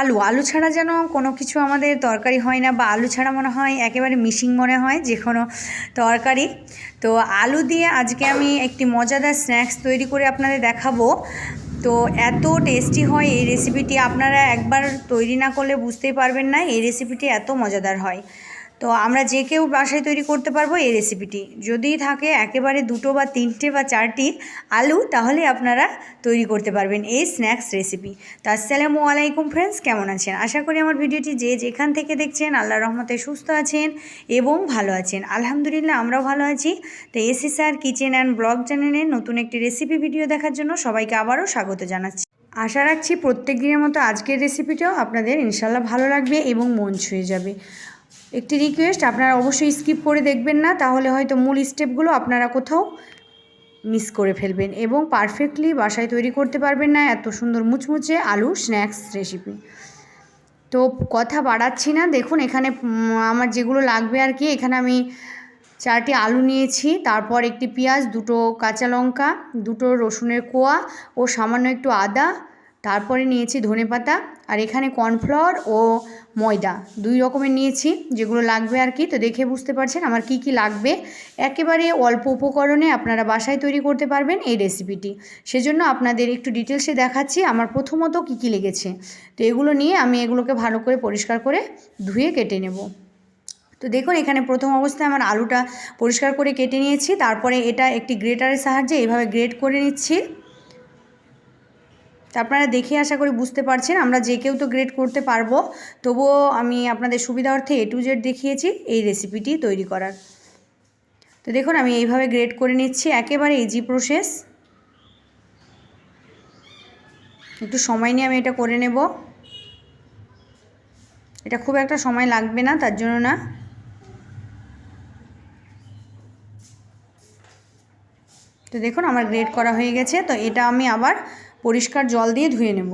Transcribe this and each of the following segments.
আলু। আলু ছাড়া যেন কোনো কিছু আমাদের তরকারি হয় না বা আলু ছাড়া মনে হয় একেবারে মিশিং মনে হয় যে কোনো তরকারি। তো আলু দিয়ে আজকে আমি একটি মজাদার স্ন্যাক্স তৈরি করে আপনাদের দেখাবো। তো এত টেস্টি হয় এই রেসিপিটি, আপনারা একবার তৈরি না করলে বুঝতেই পারবেন না, এই রেসিপিটি এত মজাদার হয়। তো আমরা যে কেউ বাসায় তৈরি করতে পারব এই রেসিপিটি যদি থাকে একেবারে দুটো বা তিনটে বা চারটি আলু, তাহলে আপনারা তৈরি করতে পারবেন এই স্ন্যাক্স রেসিপি তো আসসালামু আলাইকুম ফ্রেন্ডস কেমন আছেন? আশা করি আমার ভিডিওটি যে যেখান থেকে দেখছেন আল্লাহ রহমতে সুস্থ আছেন এবং ভালো আছেন। আলহামদুলিল্লাহ, আমরাও ভালো আছি। তো AC sir kitchen and blog চ্যানেলের নতুন একটি রেসিপি ভিডিও দেখার জন্য সবাইকে আবারও স্বাগত জানাচ্ছি। আশা রাখছি প্রত্যেক দিনের মতো আজকের রেসিপিটাও আপনাদের ইনশাল্লাহ ভালো লাগবে এবং মন ছুঁয়ে যাবে। একটি রিকোয়েস্ট আপনারা অবশ্যই স্কিপ করে দেখবেন না, তাহলে হয়তো মূল স্টেপগুলো আপনারা কোথাও মিস করে ফেলবেন এবং পারফেক্টলি বাসায় তৈরি করতে পারবেন না এত সুন্দর মুচমুচে আলু স্ন্যাক্স রেসিপি তো কথা বাড়াচ্ছি না, দেখুন এখানে আমার যেগুলো লাগবে আর কি, এখানে আমি চারটি আলু নিয়েছি, তারপর একটি পেঁয়াজ, দুটো কাঁচা লঙ্কা, দুটো রসুনের কোয়া ও সামান্য একটু আদা তারপরে নিয়েছি ধনে পাতা আর এখানে কর্নফ্লাওয়ার ও ময়দা। দুই রকমের নিয়েছি, যেগুলো লাগবে আর কি। তো দেখে বুঝতে পারছেন আমার কি কি লাগবে। একেবারে অল্প উপকরণে আপনারা বাসায় তৈরি করতে পারবেন এই রেসিপিটি। সেজন্য আপনাদের একটু ডিটেলসে দেখাচ্ছি আমার প্রথমত কি কি লেগেছে। তো এগুলো নিয়ে আমি এগুলোকে ভালো করে পরিষ্কার করে ধুয়ে কেটে নেব। তো দেখুন, এখানে প্রথম অবস্থায় আমার আলুটা পরিষ্কার করে কেটে নিয়েছি। তারপরে এটা একটি গ্রেটারের সাহায্যে এইভাবে গ্রেট করে নিচ্ছি। তা আপনারা দেখে আশা করি বুঝতে পারছেন, আমরা যে কেউ তো গ্রেড করতে পারব। তবুও আমি আপনাদের সুবিধার্থে এ টু জেড দেখিয়েছি, এই রেসিপিটি তৈরি করার। তো দেখুন, আমি এইভাবে গ্রেড করে নিচ্ছি, একেবারে ইজি প্রসেস একটু সময় নিয়ে আমি এটা করে নেব। এটা খুব একটা সময় লাগবে না, তার জন্য না। তো দেখুন, আমার গ্রেড করা হয়ে গেছে, তো এটা আমি আবার পরিষ্কার জল দিয়ে ধুয়ে নেব।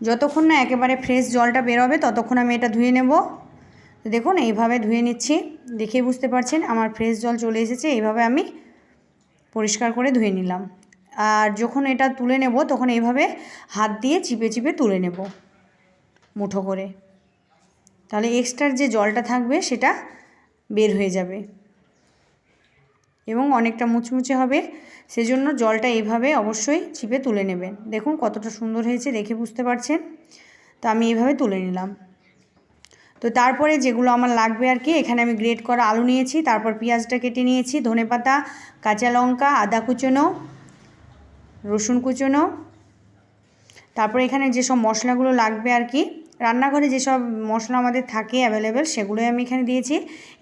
যতক্ষণ না একেবারে ফ্রেশ জলটা বেরোবে, ততক্ষণ আমি এটা ধুয়ে নেব। দেখুন, এইভাবে ধুয়ে নিচ্ছি। দেখেই বুঝতে পারছেন, আমার ফ্রেশ জল চলে এসেছে, এইভাবে আমি পরিষ্কার করে ধুয়ে নিলাম। আর যখন এটা তুলে নেব, তখন এইভাবে হাত দিয়ে চিপে চিপে তুলে নেব, মুঠো করে। তাহলে এক্সট্রার যে জলটা থাকবে, সেটা বের হয়ে যাবে। এবং অনেকটা মুচমুচে হবে। সেজন্য জলটা এইভাবে অবশ্যই চিপে তুলে নেবেন। দেখুন কতটা সুন্দর হয়েছে, দেখে বুঝতে পারছেন? তো আমি এইভাবে তুলে নিলাম। তো তারপরে যেগুলো আমার লাগবে আর কি, এখানে আমি গ্রেট করা আলু নিয়েছি, তারপর পেঁয়াজটা কেটে নিয়েছি ধনেপাতা কাঁচা লঙ্কা, আদা কুচোনো, রসুন কুচোনো। তারপর এখানে যেসব মশলাগুলো লাগবে আর কি, রান্নাঘরে যেসব মশলা আমাদের থাকে অ্যাভেলেবেল সেগুলোই আমি এখানে দিয়েছি।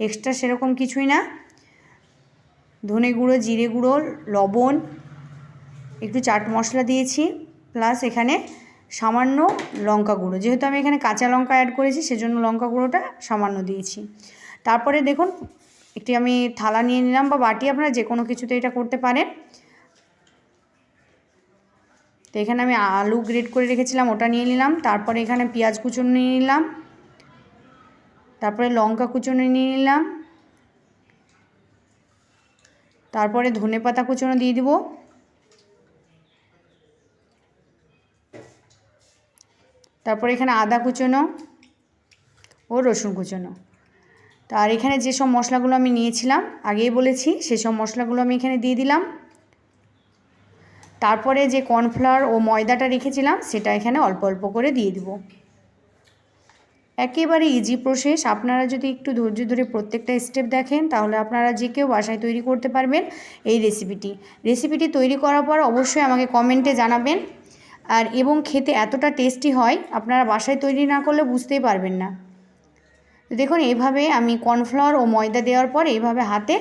এক্সট্রা সেরকম কিছুই না। ধনে গুঁড়ো, জিরে গুঁড়ো, লবণ, একটু চাট মশলা দিয়েছি প্লাস এখানে সামান্য লঙ্কা গুঁড়ো। যেহেতু আমি এখানে কাঁচা লঙ্কা অ্যাড করেছি, সেজন্য লঙ্কা গুঁড়োটা সামান্য দিয়েছি। তারপরে দেখুন, একটি আমি থালা নিয়ে নিলাম বা বাটি, আপনারা যে কোনো কিছুতে এটা করতে পারেন। তো এখানে আমি আলু গ্রেড করে রেখেছিলাম, ওটা নিয়ে নিলাম। তারপরে এখানে পেঁয়াজ কুচুনো নিয়ে নিলাম। তারপরে লঙ্কা কুচুনো নিয়ে নিলাম। তারপরে ধনে পাতা কুচনো দিয়ে দিব। তারপরে এখানে আদা কুচনো ও রসুন কুচনো। আর এখানে যেসব মশলাগুলো আমি নিয়েছিলাম, আগেই বলেছি সেসব মশলাগুলো আমি এখানে দিয়ে দিলাম। তারপরে যে কর্নফ্লাওয়ার ও ময়দাটা রেখেছিলাম, সেটা এখানে অল্প অল্প করে দিয়ে দিব। একেবারে ইজি প্রসেস আপনারা যদি একটু ধৈর্য ধরে প্রত্যেকটা স্টেপ দেখেন, তাহলে আপনারা যে কেউ বাসায় তৈরি করতে পারবেন এই রেসিপিটি রেসিপিটি তৈরি করার পর অবশ্যই আমাকে কমেন্টে জানাবেন। আর এবং খেতে এতটা টেস্টি হয়, আপনারা বাসায় তৈরি না করলে বুঝতেই পারবেন না। দেখুন, এইভাবে আমি কর্নফ্লাওয়ার ও ময়দা দেওয়ার পর এইভাবে হাতে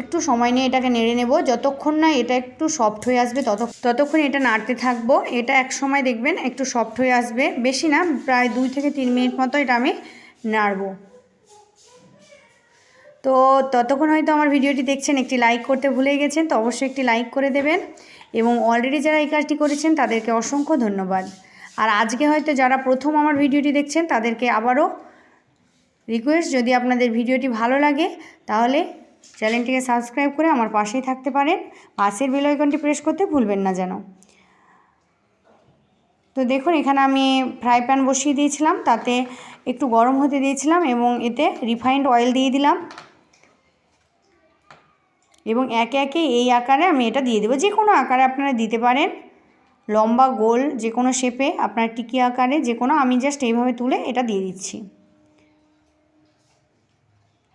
একটু সময় নিয়ে এটাকে নেড়ে নেব। যতক্ষণ না এটা একটু সফট হয়ে আসবে, তত, ততক্ষণ এটা নাড়তে থাকব। এটা এক সময় দেখবেন একটু সফট হয়ে আসবে। বেশি না, প্রায় দুই থেকে তিন মিনিট মতো এটা আমি নাড়ব। তো ততক্ষণ হয়তো আমার ভিডিওটি দেখছেন, একটি লাইক করতে ভুলে গেছেন, তো অবশ্যই একটি লাইক করে দেবেন। এবং অলরেডি যারা এই কাজটি করেছেন, তাদেরকে অসংখ্য ধন্যবাদ। আর আজকে হয়তো যারা প্রথম আমার ভিডিওটি দেখছেন, তাদেরকে আবারও রিকোয়েস্ট যদি আপনাদের ভিডিওটি ভালো লাগে, তাহলে চ্যানেলটিকে সাবস্ক্রাইব করে আমার পাশেই থাকতে পারেন। পাশের বেল প্রেস করতে ভুলবেন না যেন। তো দেখুন, এখানে আমি ফ্রাই প্যান বসিয়ে দিয়েছিলাম, তাতে একটু গরম হতে দিয়েছিলাম এবং এতে রিফাইন্ড অয়েল দিয়ে দিলাম। এবং একে একে এই আকারে আমি এটা দিয়ে দেবো। যে কোনো আকারে আপনারা দিতে পারেন। লম্বা, গোল যে কোনো শেপে আপনার টিকি আকারে যে কোনো আমি জাস্ট এইভাবে তুলে এটা দিয়ে দিচ্ছি।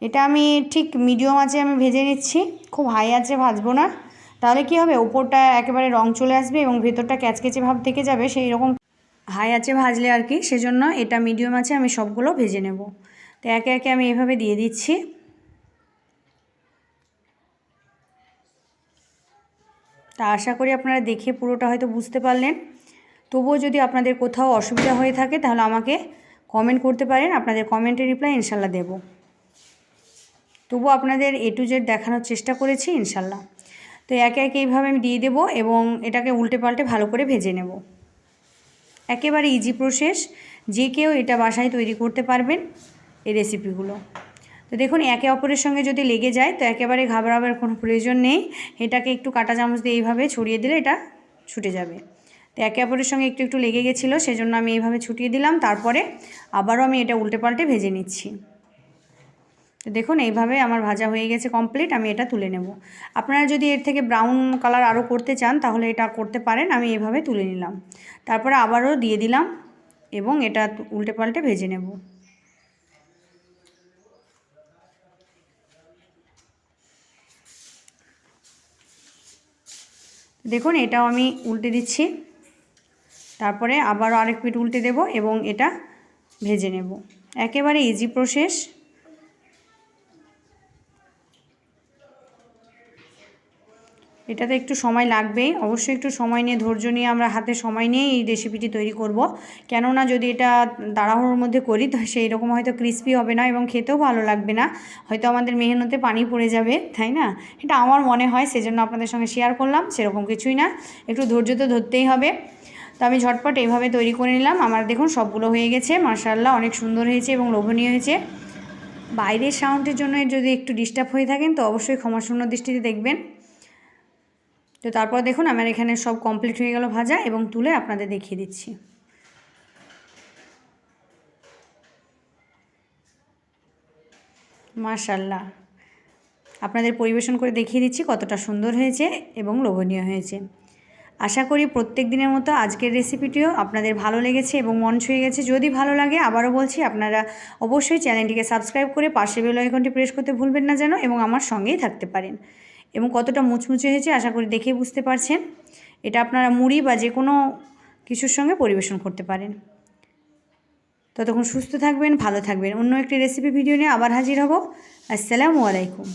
এটা আমি ঠিক মিডিয়াম আছে আমি ভেজে নিচ্ছি। খুব হাই আছে ভাজবো না। তাহলে কি হবে? ওপরটা একেবারে রং চলে আসবে এবং ভেতরটা ক্যাচকেচে ভাব থেকে যাবে সেই রকম হাই আছে ভাজলে আর কি। সেজন্য এটা মিডিয়াম আছে আমি সবগুলো ভেজে নেব। তো একে একে আমি এভাবে দিয়ে দিচ্ছি। তা আশা করি আপনারা দেখে পুরোটা হয়তো বুঝতে পারলেন। তবুও যদি আপনাদের কোথাও অসুবিধা হয়ে থাকে, তাহলে আমাকে কমেন্ট করতে পারেন। আপনাদের কমেন্টের রিপ্লাই ইনশাল্লাহ দেব। তবু আপনাদের এ টু জেড দেখানোর চেষ্টা করেছি, ইনশাল্লাহ। তো একে একে এইভাবে আমি দিয়ে দেবো এবং এটাকে উল্টে পাল্টে ভালো করে ভেজে নেব। একেবারে ইজি প্রসেস যে কেউ এটা বাসায় তৈরি করতে পারবেন এই রেসিপিগুলো তো দেখুন, একে অপরের সঙ্গে যদি লেগে যায়, তো একেবারে ঘাবড়াবার কোনো প্রয়োজন নেই। এটাকে একটু কাটা চামচ দিয়ে এইভাবে ছড়িয়ে দিলে এটা ছুটে যাবে। তো একে অপরের সঙ্গে একটু একটু লেগে গেছিল, সেজন্য আমি এইভাবে ছুটিয়ে দিলাম। তারপরে আবারও আমি এটা উল্টে পাল্টে ভেজে নিচ্ছি। তো দেখুন, এইভাবে আমার ভাজা হয়ে গেছে কমপ্লিট আমি এটা তুলে নেব। আপনারা যদি এর থেকে ব্রাউন কালার আরও করতে চান, তাহলে এটা করতে পারেন, আমি এভাবে তুলে নিলাম। তারপরে আবারও দিয়ে দিলাম এবং এটা উল্টে পাল্টে ভেজে নেব। দেখুন, এটাও আমি উল্টে দিচ্ছি। তারপরে আবারও আরেক পিঠ উল্টে দেব এবং এটা ভেজে নেব। একেবারে ইজি প্রসেস এটাতে একটু সময় লাগবেই। অবশ্যই একটু সময় নিয়ে, ধৈর্য নিয়ে আমরা হাতে সময় নিয়ে এই রেসিপিটি তৈরি করব। কেননা যদি এটা তাড়াহুড়োর মধ্যে করি, তো সেই রকম হয়তো ক্রিস্পি হবে না এবং খেতেও ভালো লাগবে না। হয়তো আমাদের মেহনতে পানি পড়ে যাবে, তাই না? এটা আমার মনে হয়, সেজন্য আপনাদের সঙ্গে শেয়ার করলাম, সেরকম কিছুই না। একটু ধৈর্য তো ধরতেই হবে। তো আমি ঝটপট এইভাবে তৈরি করে নিলাম। আমার দেখুন সবগুলো হয়ে গেছে মার্শাল্লাহ অনেক সুন্দর হয়েছে এবং লোভনীয় হয়েছে। বাইরের সাউন্ডের জন্য যদি একটু ডিস্টার্ব হয়ে থাকেন, তো অবশ্যই ক্ষমাশূন্য দৃষ্টিতে দেখবেন। তো তারপর দেখুন আমার এখানে সব কমপ্লিট হয়ে গেল ভাজা এবং তুলে আপনাদের দেখিয়ে দিচ্ছি। মাশাল্লাহ। আপনাদের পরিবেশন করে দেখিয়ে দিচ্ছি কতটা সুন্দর হয়েছে এবং লোভনীয় হয়েছে। আশা করি প্রত্যেক দিনের মতো আজকের রেসিপিটিও আপনাদের ভালো লেগেছে এবং মন ছুঁয়ে গেছে। যদি ভালো লাগে আবারও বলছি, আপনারা অবশ্যই চ্যানেলটিকে সাবস্ক্রাইব করে পাশে বেল আইকনটি প্রেস করতে ভুলবেন না যেন এবং আমার সঙ্গেই থাকতে পারেন। এবং কতটা মুচমুচে হয়েছে আশা করি দেখে বুঝতে পারছেন। এটা আপনারা মুড়ি বা যে কোনো কিছুর সঙ্গে পরিবেশন করতে পারেন। ততক্ষণ সুস্থ থাকবেন, ভালো থাকবেন। অন্য একটি রেসিপি ভিডিও নিয়ে আবার হাজির হব। আসসালামু আলাইকুম।